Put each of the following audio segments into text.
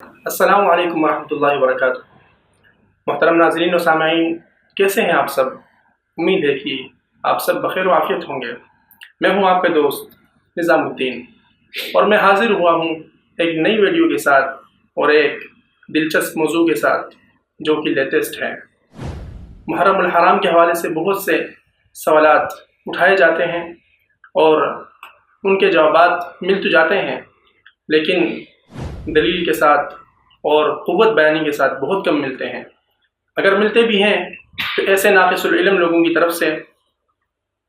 السلام علیکم ورحمۃ اللہ وبرکاتہ۔ محترم ناظرین و سامعین، کیسے ہیں آپ سب؟ امید ہے کہ آپ سب بخیر و عافیت ہوں گے۔ میں ہوں آپ کا دوست نظام الدین اور میں حاضر ہوا ہوں ایک نئی ویڈیو کے ساتھ اور ایک دلچسپ موضوع کے ساتھ جو کہ لیٹسٹ ہے۔ محرم الحرام کے حوالے سے بہت سے سوالات اٹھائے جاتے ہیں اور ان کے جوابات مل تو جاتے ہیں، لیکن دلیل کے ساتھ اور قوت بیانی کے ساتھ بہت کم ملتے ہیں۔ اگر ملتے بھی ہیں، تو ایسے ناقص العلم لوگوں کی طرف سے،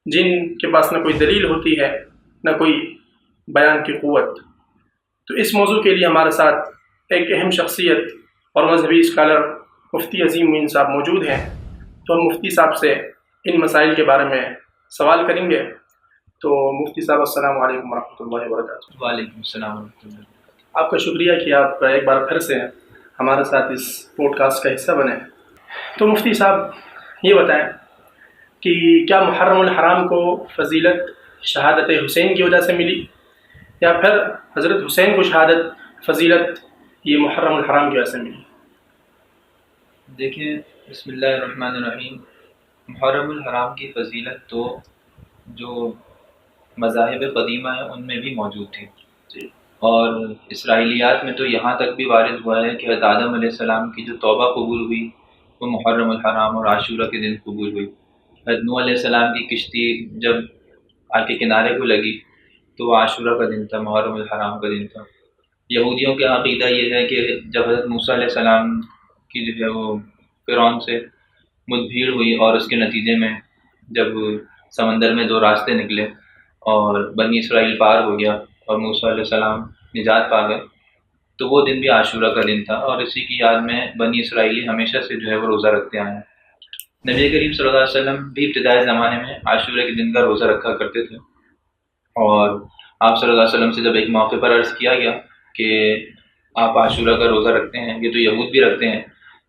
جن کے پاس نہ کوئی دلیل ہوتی ہے، نہ کوئی بیان کی قوت۔ تو اس موضوع کے لیے ہمارے ساتھ ایک اہم شخصیت اور مذہبی اسکالر مفتی عظیم معین صاحب موجود ہیں۔ تو ہم مفتی صاحب سے ان مسائل کے بارے میں سوال کریں گے۔ تو مفتی صاحب، السلام علیکم ورحمۃ اللہ وبرکاتہ۔ وعلیکم السلام ورحمۃ اللہ۔ آپ کا شکریہ کہ آپ ایک بار پھر سے ہمارے ساتھ اس پوڈ کاسٹ کا حصہ بنے۔ تو مفتی صاحب یہ بتائیں کہ کیا محرم الحرام کو فضیلت شہادت حسین کی وجہ سے ملی؟ یا پھر حضرت حسین کو شہادت فضیلت یہ محرم الحرام کی وجہ سے ملی؟ دیکھیں بسم اللہ الرحمن الرحیم۔ محرم الحرام کی فضیلت تو جو مذاہب قدیمہ ہیں ان میں بھی موجود تھی جی۔ اور اسرائیلیات میں تو یہاں تک بھی وارد ہوا ہے کہ حضرت آدم علیہ السلام کی جو توبہ قبول ہوئی، وہ محرم الحرام اور عاشورہ کے دن قبول ہوئی۔ حضرت علیہ السلام کی کشتی جب آ کے کنارے کو لگی تو وہ عاشورہ کا دن تھا، محرم الحرام کا دن تھا۔ یہودیوں کا عقیدہ یہ ہے کہ جب حضرت موسیٰ علیہ السلام کی جو ہے وہ فرعون سے مدبھیڑ ہوئی اور اس کے نتیجے میں جب سمندر میں دو راستے نکلے اور بنی اسرائیل پار ہو گیا اور موسیٰ علیہ السلام نجات پا گئے۔ تو وہ دن بھی عاشورہ کا دن تھا اور اسی کی یاد میں بنی اسرائیلی ہمیشہ سے جو ہے وہ روزہ رکھتے آئے ہیں۔ نبی کریم صلی اللہ علیہ وسلم بھی ابتدائی زمانے میں عاشورہ کے دن کا روزہ رکھا کرتے تھے۔ اور آپ صلی اللہ علیہ وسلم سے جب ایک موقع پر عرض کیا گیا کہ آپ عاشورہ کا روزہ رکھتے ہیں، یہ تو یہود بھی رکھتے ہیں،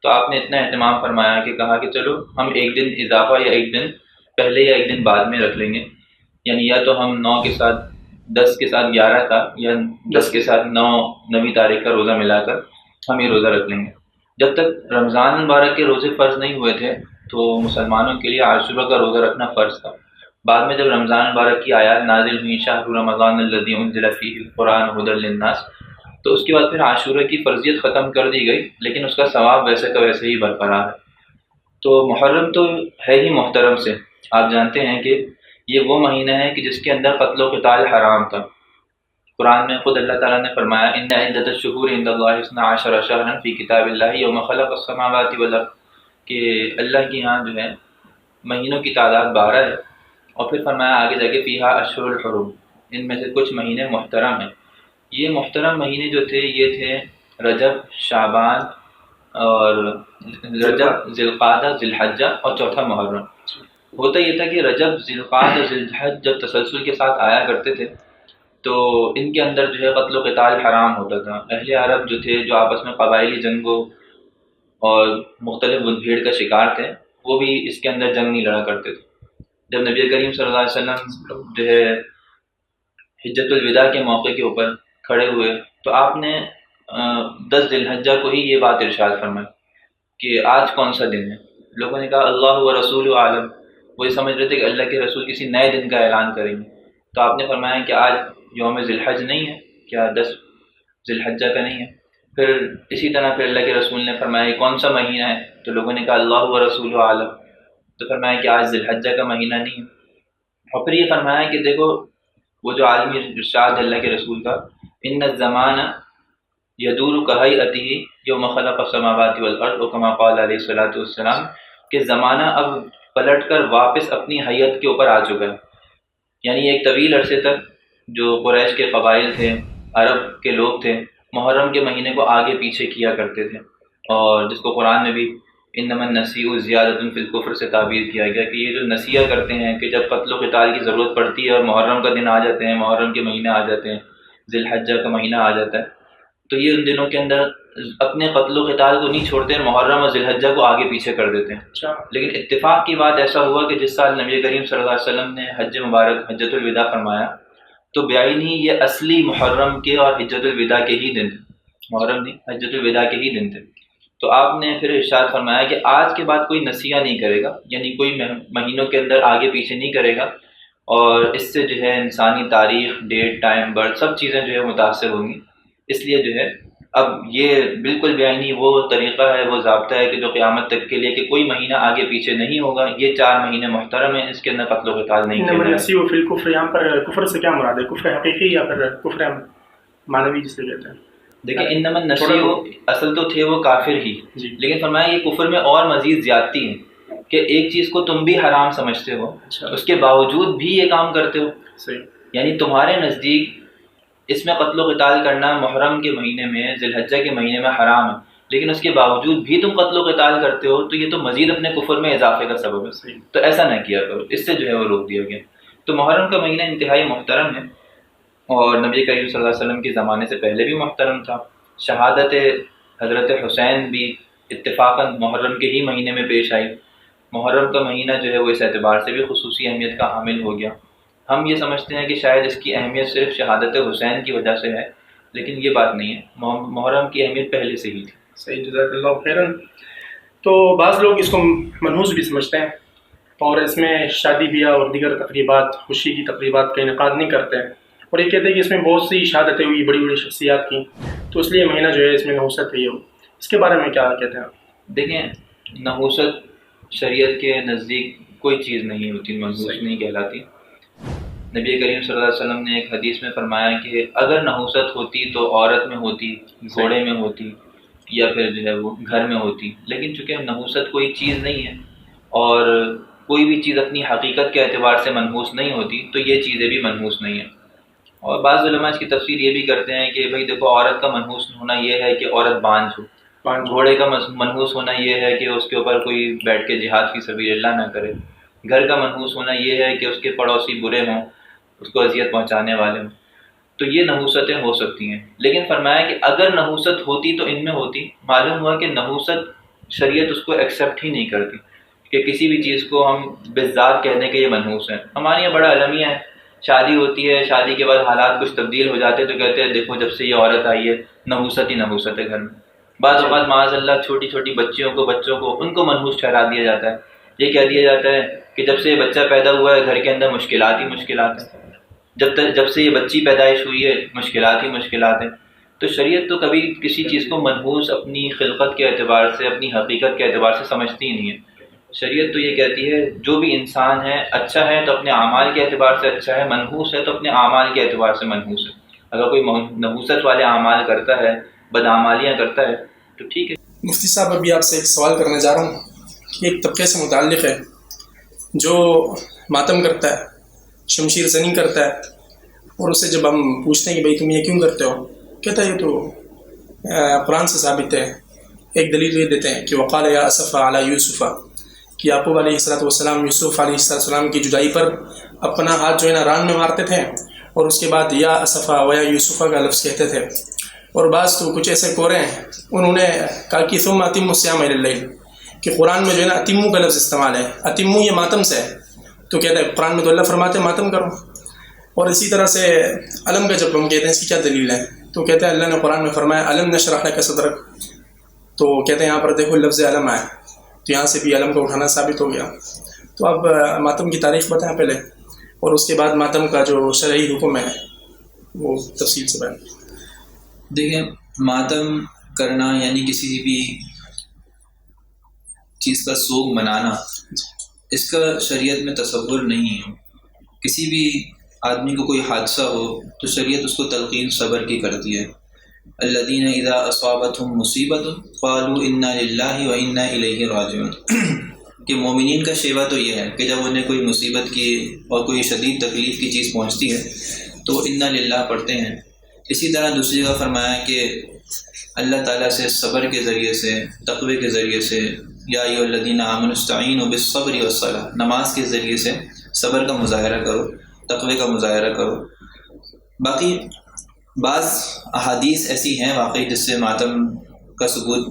تو آپ نے اتنا اہتمام فرمایا کہ کہا کہ چلو ہم ایک دن اضافہ یا ایک دن پہلے یا ایک دن بعد میں رکھ لیں گے۔ یعنی یا تو ہم نو کے ساتھ دس کے ساتھ گیارہ کا یا دس کے ساتھ نو نویں تاریخ کا روزہ ملا کر ہم یہ روزہ رکھ لیں گے۔ جب تک رمضان مبارک کے روزے فرض نہیں ہوئے تھے تو مسلمانوں کے لیے عاشورہ کا روزہ رکھنا فرض تھا۔ بعد میں جب رمضان مبارک کی آیات نازل ہوئی شاہ رمضان الدی الضلفی قرآن حد الناس تو اس کے بعد پھر عاشورہ کی فرضیت ختم کر دی گئی لیکن اس کا ثواب ویسے کا ویسے ہی برقرار ہے۔ تو محرم تو ہے ہی محترم سے۔ آپ جانتے ہیں کہ یہ وہ مہینہ ہے کہ جس کے اندر قتل و قتال حرام تھا۔ قرآن میں خود اللہ تعالیٰ نے فرمایا ان عدت الشہور عند اللہ حسن عاشر شہرا فی کتاب اللہ یوم خلق السماوات والارض کہ اللہ کی یہاں جو ہے مہینوں کی تعداد بارہ ہے۔ اور پھر فرمایا، آگے جا کے فیحا اشہر الحرم۔ ان میں سے کچھ مہینے محترم ہیں۔ یہ محترم مہینے جو تھے، یہ تھے رجب، شعبان اور رجب ذیلقادہ ذیلحجہ اور چوتھا محرم۔ ہوتا یہ تھا کہ رجب ذیلقاد اور ذیلحج جب تسلسل کے ساتھ آیا کرتے تھے، تو ان کے اندر جو ہے قتل و قتال حرام ہوتا تھا۔ اہل عرب جو تھے، جو آپس میں قبائلی جنگوں اور مختلف بھیڑ کا شکار تھے، وہ بھی اس کے اندر جنگ نہیں لڑا کرتے تھے۔ جب نبی کریم صلی اللہ علیہ وسلم جو ہے حجت الوداع کے موقع کے اوپر کھڑے ہوئے، تو آپ نے دس ذی الحجہ کو ہی یہ بات ارشاد فرمائی کہ آج کون سا دن ہے؟ لوگوں نے کہا، اللہ و رسول عالم۔ وہ یہ سمجھ رہے تھے کہ اللہ کے رسول کسی نئے دن کا اعلان کریں گے۔ تو آپ نے فرمایا کہ آج یوم ذی الحج نہیں ہے، کیا دس ذی الحجہ کا نہیں ہے؟ پھر اسی طرح پھر اللہ کے رسول نے فرمایا کون سا مہینہ ہے؟ تو لوگوں نے کہا اللہ و رسول عالم۔ تو فرمایا کہ آج ذی الحجہ کا مہینہ نہیں ہے۔ اور پھر یہ فرمایا کہ دیکھو، وہ جو عالمی ارشاد اللہ کے رسول کا، ان زمانہ یدور کہائی عطی جو مخلق السماوات والارض، و کما قال علیہ الصلاۃ والسلام، کہ زمانہ اب پلٹ کر واپس اپنی حیت کے اوپر آ چکا ہے۔ یعنی ایک طویل عرصے تک جو قریش کے قبائل تھے، عرب کے لوگ تھے، محرم کے مہینے کو آگے پیچھے کیا کرتے تھے۔ اور جس کو قرآن میں بھی ان نمن نسی و زیادت الفلقفر سے تعبیر کیا گیا کہ یہ جو نصیحہ کرتے ہیں کہ جب قتل و قتال کی ضرورت پڑتی ہے اور محرم کا دن آ جاتے ہیں، محرم کے مہینے آ جاتے ہیں، ذی الحجہ کا مہینہ آ جاتا ہے تو یہ ان دنوں کے اندر اپنے قتل و قتال کو نہیں چھوڑتے ہیں محرم اور ذیلحجہ کو آگے پیچھے کر دیتے ہیں۔ اچھا۔ لیکن اتفاق کی بات ایسا ہوا کہ جس سال نبی کریم صلی اللہ علیہ وسلم نے حج مبارک حجت الوداع فرمایا تو بیائی یہ اصلی محرم کے اور حجت الوداع کے ہی دن محرم نہیں حجت الوداع کے ہی دن تھے۔ تو آپ نے پھر ارشاد فرمایا کہ آج کے بعد کوئی نصیحہ نہیں کرے گا یعنی کوئی مہینوں کے اندر آگے پیچھے نہیں کرے گا۔ اور اس سے جو ہے انسانی تاریخ ڈیٹ ٹائم برتھ سب چیزیں جو ہے متاثر ہوں گی۔ اس لیے جو ہے اب یہ بالکل بیانی وہ طریقہ ہے وہ ضابطہ ہے کہ جو قیامت تک کے لیے کہ کوئی مہینہ آگے پیچھے نہیں ہوگا یہ چار مہینے محترم ہیں اس کے اندر قتل و قتال نہیں کفر یہاں پر کفر سے کیا مراد ہے؟ کفر حقیقی یا پھر کفر جسے کہتے ہیں؟ دیکھیں ان نمن نشی اصل تو تھے وہ کافر ہی۔ جی۔ لیکن فرمایا یہ کفر میں اور مزید زیادتی ہیں کہ ایک چیز کو تم بھی حرام سمجھتے ہو اچھا۔ اس کے باوجود بھی یہ کام کرتے ہو۔ یعنی تمہارے نزدیک اس میں قتل و قتال کرنا محرم کے مہینے میں ذی الحجہ کے مہینے میں حرام ہے۔ لیکن اس کے باوجود بھی تم قتل و قتال کرتے ہو تو یہ تو مزید اپنے کفر میں اضافے کا سبب ہے۔ تو ایسا نہ کیا کرو اس سے جو ہے وہ روک دیا گیا۔ تو محرم کا مہینہ انتہائی محترم ہے۔ اور نبی کریم صلی اللہ علیہ وسلم کے زمانے سے پہلے بھی محترم تھا۔ شہادت حضرت حسین بھی اتفاقاً محرم کے ہی مہینے میں پیش آئی۔ محرم کا مہینہ جو ہے وہ اس اعتبار سے بھی خصوصی اہمیت کا حامل ہو گیا۔ ہم یہ سمجھتے ہیں کہ شاید اس کی اہمیت صرف شہادت حسین کی وجہ سے ہے لیکن یہ بات نہیں ہے۔ محرم کی اہمیت پہلے سے ہی تھی۔ صحیح جزاک اللہ خیرن تو بعض لوگ اس کو منحوس بھی سمجھتے ہیں اور اس میں شادی بیاہ اور دیگر تقریبات خوشی کی تقریبات کا انعقاد نہیں کرتے ہیں۔ اور یہ کہتے ہیں کہ اس میں بہت سی شہادتیں ہوئی بڑی بڑی شخصیات کی۔ تو اس لیے مہینہ جو ہے اس میں نحوست ہے اس کے بارے میں کیا کہتے ہیں دیکھیں نحوست شریعت کے نزدیک کوئی چیز نہیں ہوتی محسوس نہیں کہلاتی۔ نبی کریم صلی اللہ علیہ وسلم نے ایک حدیث میں فرمایا کہ اگر نحوست ہوتی تو عورت میں ہوتی گھوڑے میں ہوتی یا پھر جو ہے وہ گھر میں ہوتی۔ لیکن چونکہ نحوست کوئی چیز نہیں ہے اور کوئی بھی چیز اپنی حقیقت کے اعتبار سے منحوس نہیں ہوتی تو یہ چیزیں بھی منحوس نہیں ہیں۔ اور بعض علماء اس کی تفصیل یہ بھی کرتے ہیں کہ بھائی دیکھو عورت کا منحوس ہونا یہ ہے کہ عورت بانجھ ہو۔ گھوڑے کا منحوس ہونا یہ ہے کہ اس کے اوپر کوئی بیٹھ کے جہاد کی سبیر اللہ نہ کرے۔ گھر کا منحوس ہونا یہ ہے کہ اس کے پڑوسی برے ہوں۔ اس کو اذیت پہنچانے والے ہوں۔ تو یہ نحوستیں ہو سکتی ہیں۔ لیکن فرمایا کہ اگر نحوست ہوتی تو ان میں ہوتی۔ معلوم ہوا کہ نحوست شریعت اس کو ایکسیپٹ ہی نہیں کرتی کہ کسی بھی چیز کو ہم بزاد کہنے کے یہ منحوس ہیں۔ ہمارے یہاں بڑا المیہ ہے۔ شادی ہوتی ہے شادی کے بعد حالات کچھ تبدیل ہو جاتے ہیں تو کہتے ہیں دیکھو جب سے یہ عورت آئی ہے نحوست ہی نحوست ہے گھر میں۔ بعض اوقات معاذ اللہ چھوٹی چھوٹی بچیوں کو بچوں کو ان کو منحوس ٹھہرا دیا جاتا ہے۔ یہ کہہ دیا جاتا ہے کہ جب سے یہ بچہ پیدا ہوا ہے گھر کے اندر مشکلات ہی مشکلات ہیں۔ جب تک جب سے یہ بچی پیدائش ہوئی ہے، مشکلات ہی مشکلات ہیں۔ تو شریعت تو کبھی کسی چیز کو منحوس اپنی خلقت کے اعتبار سے، اپنی حقیقت کے اعتبار سے سمجھتی ہی نہیں ہے۔ شریعت تو یہ کہتی ہے، جو بھی انسان ہے اچھا ہے تو اپنے اعمال کے اعتبار سے اچھا ہے، منحوس ہے تو اپنے اعمال کے اعتبار سے منحوس ہے۔ اگر کوئی نحوست والے اعمال کرتا ہے، بدعمالیاں کرتا ہے، تو ٹھیک ہے۔ مفتی صاحب، ابھی آپ سے ایک سوال کرنے جا رہا ہوں کہ ایک طبقے سے متعلق ہے، جو ماتم کرتا ہے۔ شمشیر زنی کرتا ہے اور اسے جب ہم پوچھتے ہیں کہ بھائی تم یہ کیوں کرتے ہو کہتا ہے یہ تو قرآن سے ثابت ہے ایک دلیل یہ دیتے ہیں کہ وقال یا اصف علیہ یوسفہ کہ یعقوب علیہ السلۃ والسلام یوسف علیہ السلام کی جدائی پر اپنا ہاتھ جو ہے نا ران میں مارتے تھے اور اس کے بعد یا اصفا و یا یوسفہ کا لفظ کہتے تھے اور بعض تو کچھ ایسے کورے ہیں انہوں نے کہا کہ ثم اتم السیام اللہ کہ قرآن میں جو ہے نا اتمو کا لفظ استعمال ہے اتمو یہ ماتم سے ہے تو کہتے ہیں قرآن میں تو اللہ فرماتے ہیں، ماتم کرو۔ اور اسی طرح سے علم کا جب ہم کہتے ہیں، اس کی کیا دلیل ہے؟ تو کہتے ہیں اللہ نے قرآن میں فرمایا، علم نشرح کا صدرک۔ تو کہتے ہیں، یہاں پر دیکھو، لفظ علم آئے تو یہاں سے بھی علم کا اٹھانا ثابت ہو گیا۔ تو اب ماتم کی تاریخ بتائیں پہلے۔ اور اس کے بعد ماتم کا جو شرعی حکم ہے، وہ تفصیل سے بیان۔ دیکھیں، ماتم کرنا یعنی کسی بھی چیز کا سوگ منانا۔ اس کا شریعت میں تصور نہیں ہے۔ کسی بھی آدمی کو کوئی حادثہ ہو تو شریعت اس کو تلقین صبر کی کرتی ہے۔ الدین اذا اسوابت مصیبت قالوا انا للہ و انا الیہ راجعون۔ کہ مومنین کا شیوا تو یہ ہے کہ جب انہیں کوئی مصیبت کی اور کوئی شدید تکلیف کی چیز پہنچتی ہے تو وہ انا للہ پڑھتے ہیں۔ اسی طرح دوسری جگہ فرمایا کہ اللہ تعالیٰ سے صبر کے ذریعے سے، تقوی کے ذریعے سے یا الدین امن استعین و بصبر وصلاح نماز کے ذریعے سے صبر کا مظاہرہ کرو، تقوی کا مظاہرہ کرو۔ باقی بعض احادیث ایسی ہیں واقعی جس سے ماتم کا ثبوت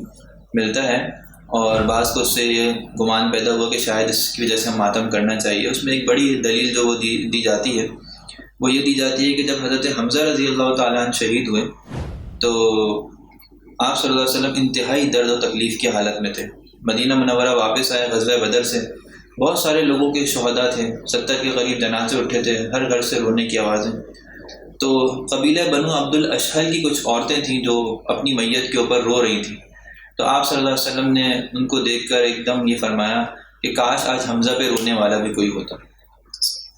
ملتا ہے اور بعض کو اس سے یہ گمان پیدا ہوا کہ شاید اس کی وجہ سے ہم ماتم کرنا چاہیے۔ اس میں ایک بڑی دلیل جو وہ دی دی جاتی ہے، وہ یہ دی جاتی ہے کہ جب حضرت حمزہ رضی اللہ تعالیٰ عنہ شہید ہوئے تو آپ صلی اللہ علیہ وسلم انتہائی درد و تکلیف کی حالت میں تھے۔ مدینہ منورہ واپس آئے غزوہ بدر سے۔ بہت سارے لوگوں کے شہدا تھے، ستر کے قریب جنازے اٹھے تھے، ہر گھر سے رونے کی آوازیں۔ تو قبیلہ بنو عبد الاشحل کی کچھ عورتیں تھیں جو اپنی میت کے اوپر رو رہی تھیں۔ تو آپ صلی اللہ علیہ وسلم نے ان کو دیکھ کر ایک دم یہ فرمایا کہ کاش آج حمزہ پہ رونے والا بھی کوئی ہوتا۔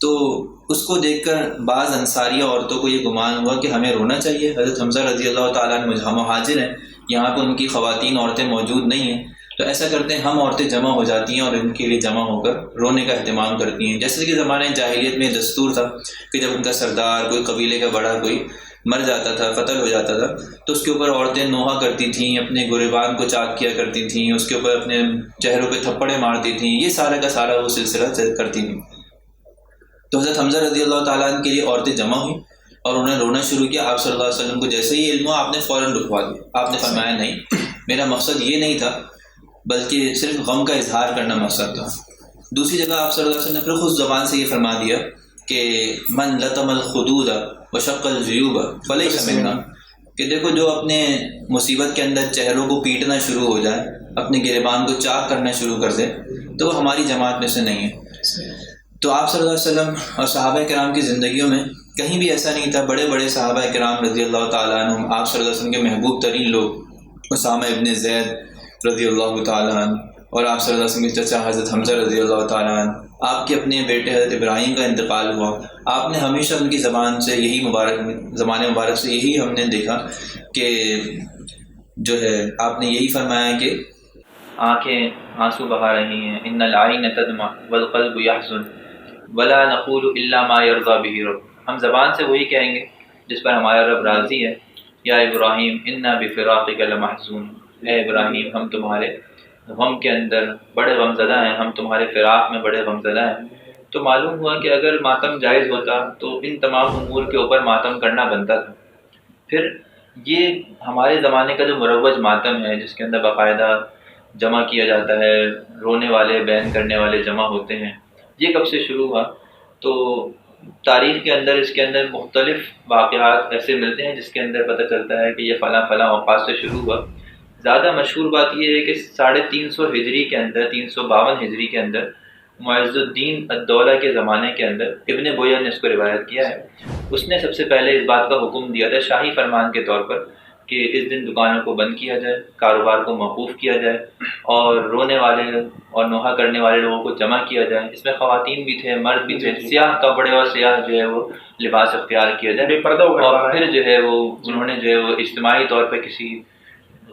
تو اس کو دیکھ کر بعض انصاریہ عورتوں کو یہ گمان ہوا کہ ہمیں رونا چاہیے۔ حضرت حمزہ رضی اللہ تعالیٰ ہم حاضر ہیں، یہاں پہ ان کی خواتین عورتیں موجود نہیں ہیں۔ تو ایسا کرتے ہیں ہم عورتیں جمع ہو جاتی ہیں اور ان کے لیے جمع ہو کر رونے کا اہتمام کرتی ہیں۔ جیسے کہ زمانے جاہلیت میں دستور تھا کہ جب ان کا سردار کوئی قبیلے کا بڑا کوئی مر جاتا تھا، قتل ہو جاتا تھا، تو اس کے اوپر عورتیں نوحہ کرتی تھیں، اپنے گریبان کو چاک کیا کرتی تھیں، اس کے اوپر اپنے چہروں پہ تھپڑے مارتی تھیں۔ یہ سارا کا سارا وہ سلسلہ کرتی تھیں۔ تو حضرت حمزہ رضی اللہ تعالیٰ کے لیے عورتیں جمع ہوئیں اور انہوں نے رونا شروع کیا۔ آپ صلی اللہ علیہ وسلم کو جیسے ہی علم ہو آپ نے فوراً رکوا دیا۔ آپ نے فرمایا، نہیں، میرا مقصد یہ نہیں تھا بلکہ صرف غم کا اظہار کرنا مقصد تھا۔ دوسری جگہ آپ صلی اللہ علیہ وسلم نے پھر خود زبان سے یہ فرما دیا کہ من لطم الخدود و شق الجیوب فلح سمجھنا کہ دیکھو جو اپنے مصیبت کے اندر چہروں کو پیٹنا شروع ہو جائے، اپنے گربان کو چاک کرنا شروع کر دے، تو وہ ہماری جماعت میں سے نہیں ہے۔ تو آپ صلی اللہ علیہ وسلم اور صحابہ کرام کی زندگیوں میں کہیں بھی ایسا نہیں تھا، بڑے بڑے صحابہ کرام رضی اللہ تعالیٰ عنہ آپ صلی اللہ علیہ وسلم کے محبوب ترین لوگ، اسامہ ابن زید رضی اللہ تعالیٰ عنہ، اور آپ صلی اللہ علیہ وسلم کے چچا حضرت حمزہ رضی اللہ تعالیٰ عنہ، آپ کے اپنے بیٹے حضرت ابراہیم کا انتقال ہوا۔ آپ نے ہمیشہ ان کی زبان سے یہی مبارک، زبان مبارک سے یہی ہم نے دیکھا کہ جو ہے، آپ نے یہی فرمایا کہ آنکھیں آنسو بہا رہی ہیں، ان العین تدمع والقلب یحزن، ولا نقول الا ما يرضى به رب۔ ہم زبان سے وہی کہیں گے جس پر ہمارا رب راضی ہے۔ یا ابراہیم، انا بفراقک لمحزون۔ اے ابراہیم، ہم تمہارے غم کے اندر بڑے غم زدہ ہیں، ہم تمہارے فراق میں بڑے غم زدہ ہیں۔ تو معلوم ہوا کہ اگر ماتم جائز ہوتا تو ان تمام امور کے اوپر ماتم کرنا بنتا تھا۔ پھر یہ ہمارے زمانے کا جو مروج ماتم ہے، جس کے اندر باقاعدہ جمع کیا جاتا ہے، رونے والے، بین کرنے والے جمع ہوتے ہیں، یہ کب سے شروع ہوا؟ تو تاریخ کے اندر، اس کے اندر مختلف واقعات ایسے ملتے ہیں جس کے اندر پتہ چلتا ہے کہ یہ فلاں فلاں اوقات سے شروع ہوا۔ زیادہ مشہور بات یہ ہے کہ ساڑھے تین سو ہجری کے اندر تین سو باون ہجری کے اندر معز الدین الدولہ کے زمانے کے اندر ابن بویا نے اس کو روایت کیا ہے۔ اس نے سب سے پہلے اس بات کا حکم دیا تھا شاہی فرمان کے طور پر کہ اس دن دکانوں کو بند کیا جائے کاروبار کو موقوف کیا جائے اور رونے والے اور نوحہ کرنے والے لوگوں کو جمع کیا جائے۔ اس میں خواتین بھی تھے مرد بھی تھے سیاہ کپڑے اور سیاہ جو ہے وہ لباس اختیار کیا جائے۔ اور پھر جو ہے وہ انہوں نے جو ہے وہ اجتماعی طور پہ کسی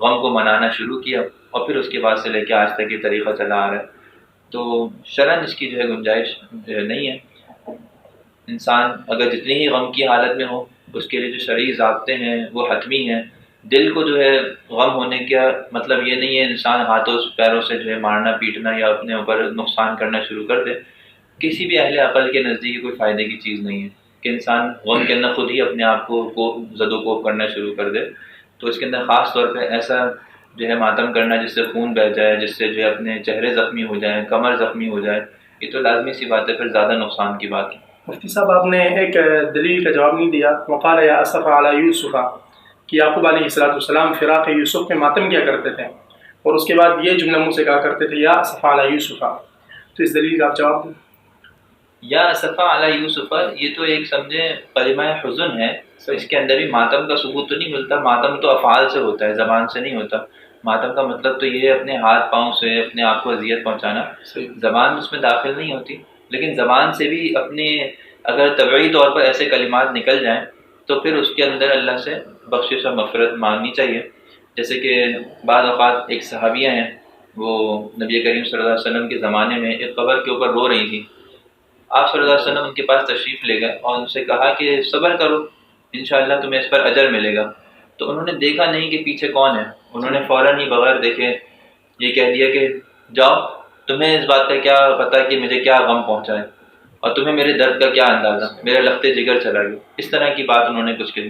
غم کو منانا شروع کیا اور پھر اس کے بعد سے لے کے آج تک یہ طریقہ چلا آ رہا ہے۔ تو شرن اس کی جو ہے گنجائش جو ہے نہیں ہے۔ انسان اگر جتنی ہی غم کی حالت میں ہو، اس کے لیے جو شرعی ضابطے ہیں، وہ حتمی ہیں۔ دل کو جو ہے غم ہونے کا مطلب یہ نہیں ہے انسان ہاتھوں، پیروں سے جو ہے مارنا، پیٹنا یا اپنے اوپر نقصان کرنا شروع کر دے۔ کسی بھی اہل عقل کے نزدیک کوئی فائدے کی چیز نہیں ہے کہ انسان غم کے اندر خود ہی اپنے آپ کو زد و کوف کرنا شروع کر دے۔ تو اس کے اندر خاص طور پہ ایسا جو ہے ماتم کرنا، جس سے خون بہ جائے، جس سے جو ہے اپنے چہرے زخمی ہو جائیں، کمر زخمی ہو جائے، یہ تو لازمی سی بات ہے، پھر زیادہ نقصان کی بات ہے۔ مفتی صاحب، آپ نے ایک دلیل کا جواب نہیں دیا۔ وقال یا اصف علیہ یوسفہ کہ یعقوب علیہ السلاۃ السلام فراق یوسف میں ماتم کیا کرتے تھے، اور اس کے بعد یہ جملہ منہ سے کہا کرتے تھے، یا اصف علیہ یوسفہ تو اس دلیل کا آپ جواب دیں۔ یا صفا علیہ یوسف یہ تو ایک سمجھے کلمہ حزن ہے اس کے اندر بھی ماتم کا ثبوت تو نہیں ملتا ماتم تو افعال سے ہوتا ہے زبان سے نہیں ہوتا۔ ماتم کا مطلب تو یہ ہے اپنے ہاتھ پاؤں سے اپنے آپ کو اذیت پہنچانا۔ زبان اس میں داخل نہیں ہوتی لیکن زبان سے بھی اپنے اگر طبعی طور پر ایسے کلمات نکل جائیں تو پھر اس کے اندر اللہ سے بخشش اور مفرت مانگنی چاہیے۔ جیسے کہ بعض اوقات ایک صحابیہ ہیں وہ نبی کریم صلی اللہ علیہ وسلم کے زمانے میں ایک قبر کے اوپر رو رہی تھیں۔ آپ صلی اللہ علیہ وسلم ان کے پاس تشریف لے گئے اور ان سے کہا کہ صبر کرو، انشاءاللہ تمہیں اس پر اجر ملے گا۔ تو انہوں نے دیکھا نہیں کہ پیچھے کون ہے۔ انہوں نے فوراً ہی بغیر دیکھے یہ کہہ دیا کہ جاؤ، تمہیں اس بات کا کیا پتہ کہ مجھے کیا غم پہنچا ہے اور تمہیں میرے درد کا کیا اندازہ، میرے لختے جگر چلا گیا۔ اس طرح کی بات انہوں نے کچھ کہی۔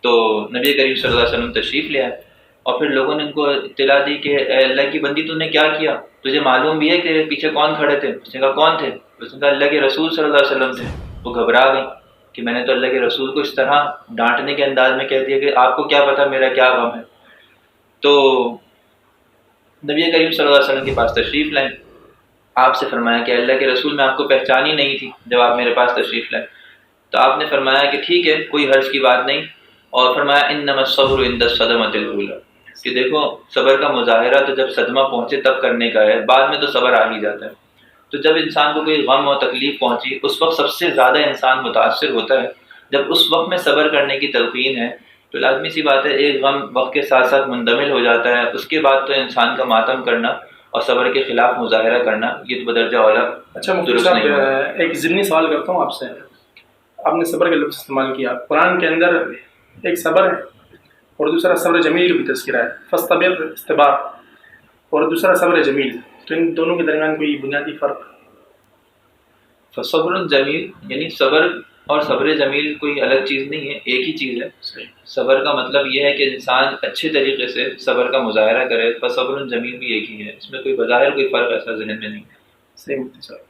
تو نبی کریم صلی اللہ علیہ وسلم تشریف لیا اور پھر لوگوں نے ان کو اطلاع دی کہ اے اللہ کی بندی تو نے کیا کیا؟ تجھے معلوم بھی ہے کہ پیچھے کون کھڑے تھے؟ اس نے کہا، کون تھے؟ اس نے کہا اللہ کے رسول صلی اللہ علیہ وسلم تھے۔ وہ گھبرا گئی کہ میں نے تو اللہ کے رسول کو اس طرح ڈانٹنے کے انداز میں کہہ دیا کہ آپ کو کیا پتا میرا کیا غم ہے۔ تو نبی کریم صلی اللہ علیہ وسلم کے پاس تشریف لائیں۔ آپ سے فرمایا کہ اللہ کے رسول میں آپ کو پہچانی نہیں تھی جب آپ میرے پاس تشریف لائیں۔ تو آپ نے فرمایا کہ ٹھیک ہے، کوئی حرض کی بات نہیں۔ اور فرمایا ان نمت صبر اند صدمت الغلہ کہ دیکھو، صبر کا مظاہرہ تو جب صدمہ پہنچے تب کرنے کا ہے، بعد میں تو صبر آ ہی جاتا ہے۔ تو جب انسان کو کوئی غم و تکلیف پہنچی اس وقت سب سے زیادہ انسان متاثر ہوتا ہے۔ جب اس وقت میں صبر کرنے کی تلقین ہے تو لازمی سی بات ہے ایک غم وقت کے ساتھ ساتھ مندمل ہو جاتا ہے۔ اس کے بعد تو انسان کا ماتم کرنا اور صبر کے خلاف مظاہرہ کرنا یہ تو بدرجہ والا اچھا صاحب ایک ضمنی سوال کرتا ہوں آپ سے۔ آپ نے صبر کا لفظ استعمال کیا۔ قرآن کے اندر ایک صبر ہے اور دوسرا صبر جمیل بھی تذکرہ ہے۔ فسٹ طبیعت استبار اور دوسرا صبر جمیل۔ تو ان دونوں کے درمیان کوئی بنیادی فرق؟ صبر جمیل یعنی صبر اور صبر جمیل کوئی الگ چیز نہیں ہے ایک ہی چیز ہے۔ صبر کا مطلب یہ ہے کہ انسان اچھے طریقے سے صبر کا مظاہرہ کرے بس صبر جمیل بھی ایک ہی ہے اس میں کوئی بظاہر کوئی فرق ایسا ذہن میں نہیں ہے۔ صحیح صاحب۔